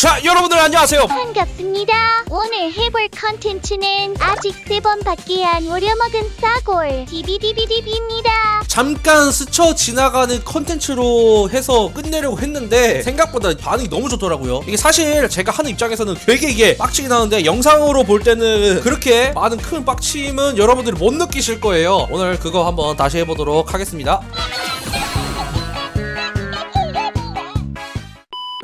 자 여러분들 안녕하세요 반갑습니다. 오늘 해볼 컨텐츠는 아직 세 번밖에 안 우려먹은 싸골 디비디비디비입니다. 잠깐 스쳐 지나가는 컨텐츠로 해서 끝내려고 했는데 생각보다 반응이 너무 좋더라고요 이게 사실 제가 하는 입장에서는 되게 이게 빡치긴 하는데 영상으로 볼 때는 그렇게 많은 큰 빡침은 여러분들이 못 느끼실 거예요 오늘 그거 한번 다시 해보도록 하겠습니다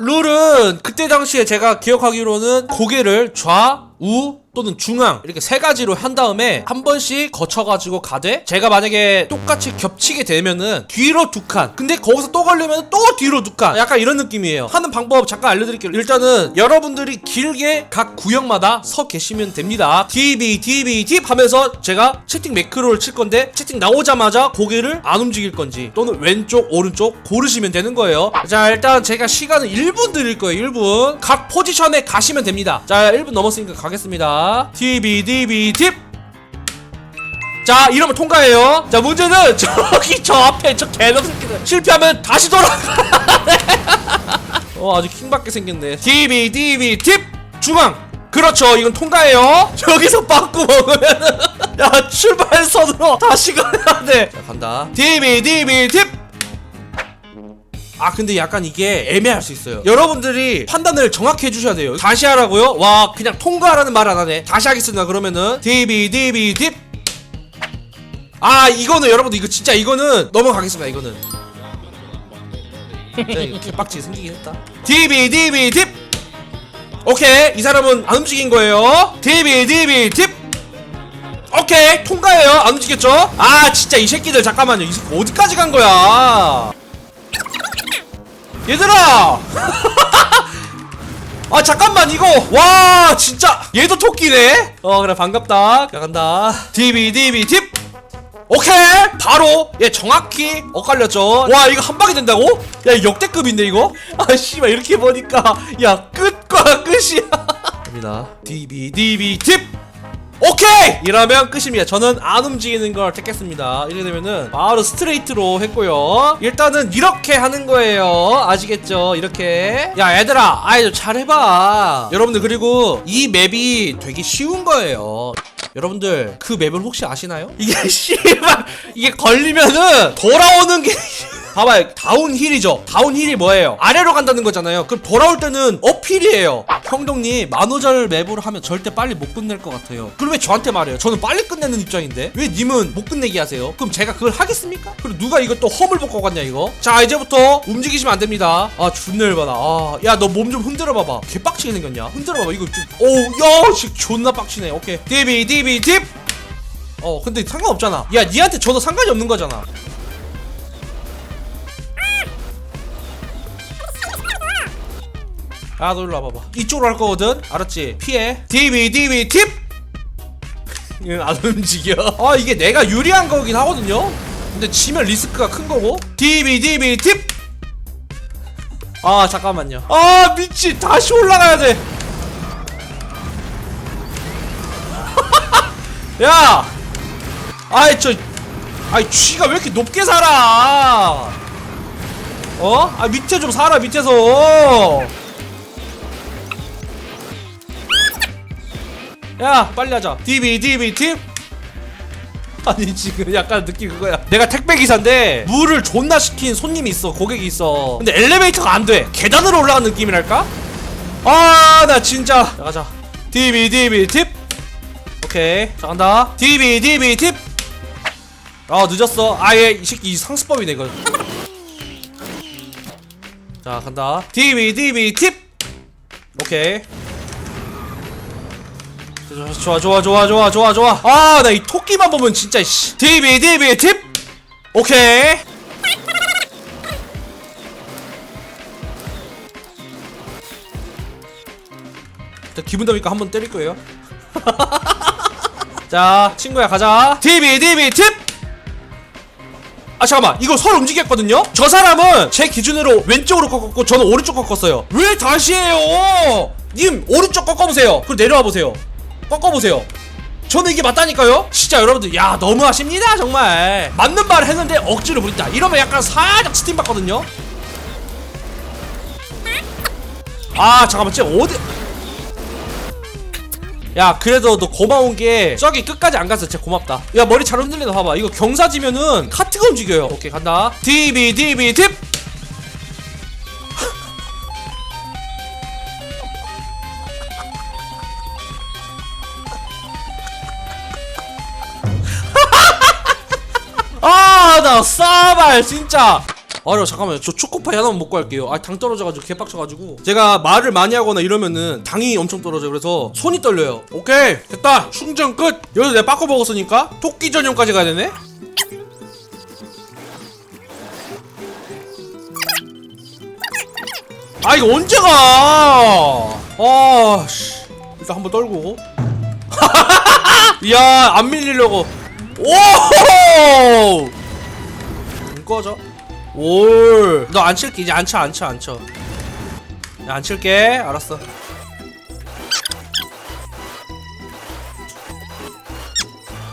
룰은 그때 당시에 제가 기억하기로는 고개를 좌, 우 또는 중앙 이렇게 세 가지로 한 다음에 한 번씩 거쳐가지고 가되 제가 만약에 똑같이 겹치게 되면은 뒤로 두 칸. 근데 거기서 또 걸리면 또 뒤로 두 칸. 약간 이런 느낌이에요. 하는 방법 잠깐 알려드릴게요. 일단은 여러분들이 길게 각 구역마다 서 계시면 됩니다. DB DB 딥 하면서 제가 채팅 매크로를 칠 건데 채팅 나오자마자 고개를 안 움직일 건지 또는 왼쪽 오른쪽 고르시면 되는 거예요. 자 일단 제가 시간은 1분 드릴 거예요. 1분. 각 포지션에 가시면 됩니다. 자 1분 넘었으니까 가겠습니다 DB DB 딥. 자 이러면 통과해요. 자 문제는 저기 저 앞에 저 개놈 새끼들 실패하면 다시 돌아가 어 아주 킹받게 생겼네. DB DB 팁 중앙. 그렇죠. 이건 통과해요. 여기서 빠꾸 먹으면은 야 출발선으로 다시 가야 돼자 간다. DB DB 팁 아 근데 약간 이게 애매할 수 있어요. 여러분들이 판단을 정확히 해주셔야 돼요. 다시 하라고요? 와 그냥 통과라는 말 안 하네. 다시 하겠습니다. 그러면은 DB DB 딥. 아 이거는 여러분들 이거 진짜 이거는 넘어가겠습니다 이거는. 개빡치게 생기긴 했다. DB DB 딥. 오케이 이 사람은 안 움직인 거예요. DB DB 딥. 오케이 통과해요. 안 움직였죠? 아 진짜 이 새끼들 잠깐만요. 이 새끼 어디까지 간 거야 얘들아! 아 잠깐만 이거. 와 진짜. 얘도 토끼네? 어 그래 반갑다. 자 간다. DB DB 팁 오케이. 바로 얘 정확히 엇갈렸죠. 와 이거 한 방에 된다고? 야 역대급인데 이거? 아 씨발 이렇게 보니까. 야 끝과 끝이야. 갑니다. DB DB 팁 오케이! 이러면 끝입니다. 저는 안 움직이는 걸 택했습니다. 이렇게 되면은 바로 스트레이트로 했고요. 일단은 이렇게 하는 거예요. 아시겠죠? 이렇게. 야, 얘들아. 아이, 좀 잘해봐. 여러분들, 그리고 이 맵이 되게 쉬운 거예요. 여러분들, 그 맵을 혹시 아시나요? 이게 씨발, 이게 걸리면은 돌아오는 게. 봐봐요. 다운힐이죠. 다운힐이 뭐예요? 아래로 간다는 거잖아요. 그럼 돌아올 때는 업힐이에요. 형동님 만호절 맵으로 하면 절대 빨리 못 끝낼 것 같아요. 그럼 왜 저한테 말해요? 저는 빨리 끝내는 입장인데. 왜 님은 못 끝내게 하세요? 그럼 제가 그걸 하겠습니까? 그리고 누가 이거 또 험을 벗고 갔냐 이거? 자 이제부터 움직이시면 안 됩니다. 아 존나 열받아. 아 야 너 몸 좀 흔들어 봐봐. 개빡치게 생겼냐? 흔들어 봐봐. 이거 좀오야 존나 빡치네. 오케이. 디비 디비 딥! 어 근데 상관없잖아. 야 니한테 줘도 상관이 없는 거잖아 아, 너 일로 와봐봐. 이쪽으로 할 거거든? 알았지? 피해. DB, DB, 팁! 이건 안 움직여. 아, 이게 내가 유리한 거긴 하거든요? 근데 지면 리스크가 큰 거고. DB, DB, 팁! 아, 잠깐만요. 아, 미친. 다시 올라가야 돼. 야! 아이, 저. 아이, 쥐가 왜 이렇게 높게 살아? 어? 아, 밑에 좀 살아, 밑에서. 야 빨리 하자. DB DB 팁 아니 지금 약간 느낌 그거야. 내가 택배기사인데 물을 존나 시킨 손님이 있어. 고객이 있어. 근데 엘리베이터가 안돼. 계단으로 올라가는 느낌이랄까? 아 나 진짜. 자 가자. DB DB 팁 오케이. 자 간다. DB DB 팁 아 늦었어. 아예 이 새끼 이 상습법이네 이거. 자 간다. DB DB 팁 오케이 좋아 좋아 좋아 좋아 좋아 좋아. 아 나 이 토끼만 보면 진짜 씨. DB DB 팁 오케이. 자 기분 나니까 한번 때릴 거예요. 자 친구야 가자. DB DB 팁아 잠깐만. 이거 서로 움직였거든요? 저 사람은 제 기준으로 왼쪽으로 꺾었고 저는 오른쪽 꺾었어요. 왜 다시 해요? 님 오른쪽 꺾어보세요. 그리고 내려와 보세요 꺾어보세요. 저는 이게 맞다니까요. 진짜 여러분들 야 너무하십니다 정말. 맞는 말을 했는데 억지로 부린다. 이러면 약간 살짝 스팀 받거든요. 아 잠깐만 쟤 어디 야 그래도 너 고마운 게 저기 끝까지 안 갔어. 진짜 고맙다. 야 머리 잘 흔들린다. 봐봐. 이거 경사지면은 카트가 움직여요. 오케이 간다. DB DB 딥 나 싸발 진짜. 아려 잠깐만요. 저 초코파이 하나만 먹고 할게요. 아, 당 떨어져가지고 개빡쳐가지고 제가 말을 많이 하거나 이러면은 당이 엄청 떨어져. 그래서 손이 떨려요. 오케이, 됐다. 충전 끝. 여기서 내가 빠꿔 먹었으니까 토끼 전용까지 가야 되네. 아, 이거 언제 가? 아, 씨. 일단 한번 떨고. 야, 안 밀리려고. 오! 안 꺼져. 올. 너 안 칠게. 이제 안 쳐, 안 쳐, 안 쳐. 야, 안 칠게. 알았어.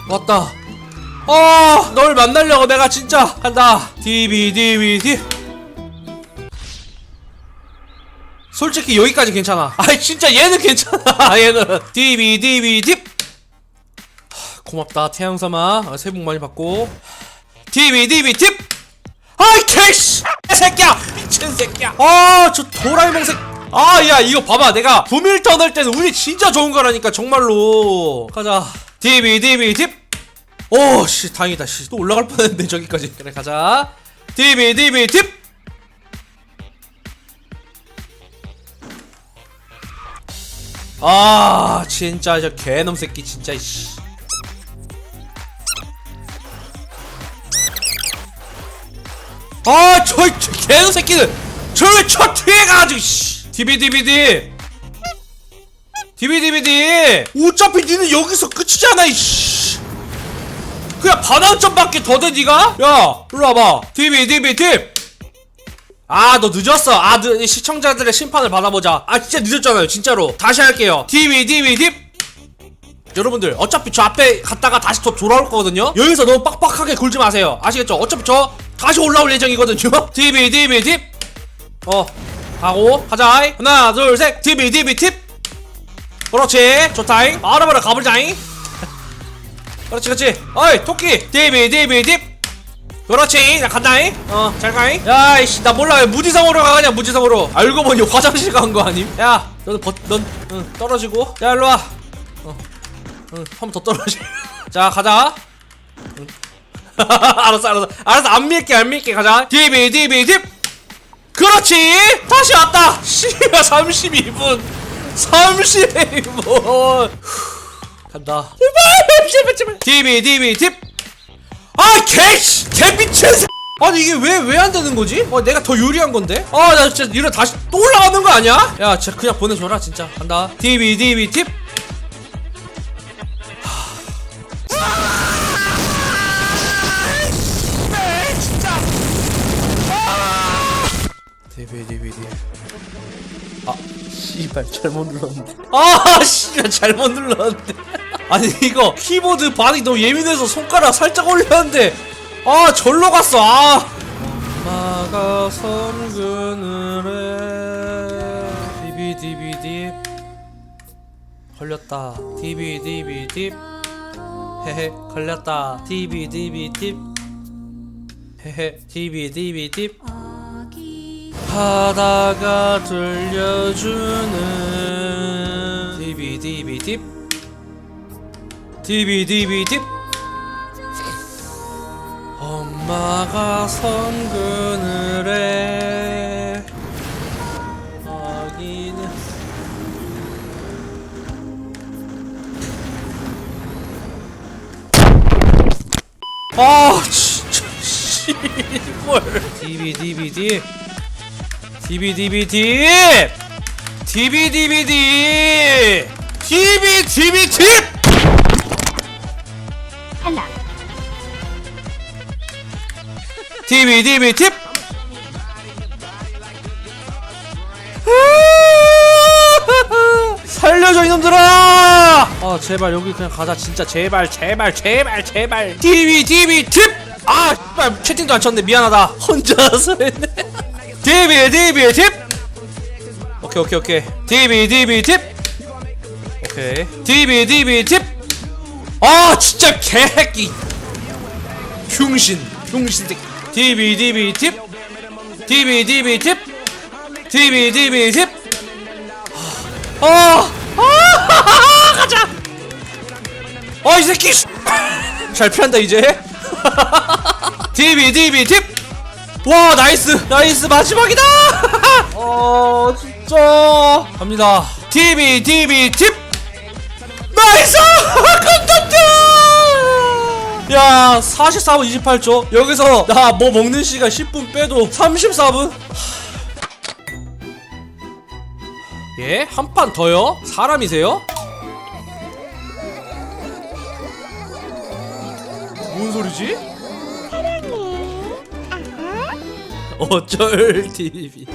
왔다. 아, 널 만나려고 내가 진짜 DB, D. 솔직히 여기까지 괜찮아. 아이, 진짜 얘는 괜찮아. 얘는. DB, DB, D. 고맙다 태양삼아 아, 새해 복 많이 받고 디비 디비 팁 아이 개씨! 새끼야! 미친 새끼야! 아저 도라에몽 새 아 야 이거 봐봐. 내가 부밀턴 할 때는 운이 진짜 좋은 거라니까 정말로. 가자. 디비 디비 팁오씨 다행이다 씨 또 올라갈 뻔 했는데 저기까지. 그래 가자. 디비 디비 팁아 진짜 저 개놈 새끼 진짜 씨 아, 저, 저 개는 새끼들! 저왜저 뒤에 가가지고, 씨! 디비디비디! 디비디비디! 어차피 니는 여기서 끝이잖아, 이씨! 그냥 반환점밖에 더 돼, 니가? 야, 일로 와봐. 디비디비디! 아, 너 늦었어. 아, 늦, 이 시청자들의 심판을 받아보자. 아, 진짜 늦었잖아요, 진짜로. 다시 할게요. 디비 디비디! 여러분들 어차피 저 앞에 갔다가 다시 더 돌아올 거거든요 여기서 너무 빡빡하게 굴지 마세요 아시겠죠 어차피 저 다시 올라올 예정이거든요. 디비 디비 팁어 가고 가자. 하나 둘셋. 디비 디비 팁 그렇지. 좋다잉. 바로바로 가보자잉. 그렇지 그렇지. 어이 토끼. 디비 디비 팁 그렇지. 자 간다잉. 어 잘 가잉. 야이씨 나 몰라. 왜 무지성으로 가 그냥 무지성으로. 알고 보니 화장실 간 거 아님? 야 너는 버, 넌 응, 떨어지고. 야 일로와. 응, 한번더 떨어지. 자, 가자. 응. 알았어, 알았어. 알았어, 안 밀게, 안 밀게. 가자. 디비, 디비, 딥! 그렇지! 다시 왔다! 씨가 32분! 32분! 간다. 제발, 제발. 디비, 디비, 딥! 아, 개, 씨! 개 미친 새 아니 이게 왜 왜 안 되는 거지? 어 내가 더 유리한 건데? 아 나 진짜 이러 다시 또 올라가는 거 아니야? 야 진짜 그냥 보내줘라 진짜 간다 디비 디비 팁 DVD DVD 아 씨발 잘못 눌렀는데 아 씨발 잘못 눌렀는데. 아니 이거 키보드 반응이 너무 예민해서 손가락 살짝 올렸는데. 아 절로 갔어. 아. 엄마가 섬 그늘에 DVD DVD 걸렸다. DVD 헤헤 걸렸다. DVD 헤헤 DVD 바다가 들려주는 디비디비 딥. 디비디비 딥. 엄마가 섬 그늘에 아 진짜 씨발 디비디비디 디비디비디. 디비디비디. 디비디비디. 탈락. 디비디비디. 살려줘 이놈들아! 아 제발 여기 그냥 가자. 진짜 제발 제발 제발 제발. 디비디비디. 아 씨발 채팅도 안 쳤네 미안하다. 혼자서 했네 디비디비디 오케이 오케이 오케이 DB DB 팁 오케이 DB DB 팁아 진짜 개새끼 흉신 흉신 새끼 DB DB 팁 DB DB 팁 DB DB 팁 아, 아, 가자. 어, 이 새끼. 씨. 잘 피한다 이제. DB DB 팁. 와, 나이스, 나이스 마지막이다. 어, 진짜. 갑니다. DB DB 팁. 나이스! 컨텐츠! 야, 44분 28초. 여기서 나 뭐 먹는 시간 10분 빼도 34분. 예? 한 판 더요? 사람이세요? 뭔 소리지? 어쩔 TV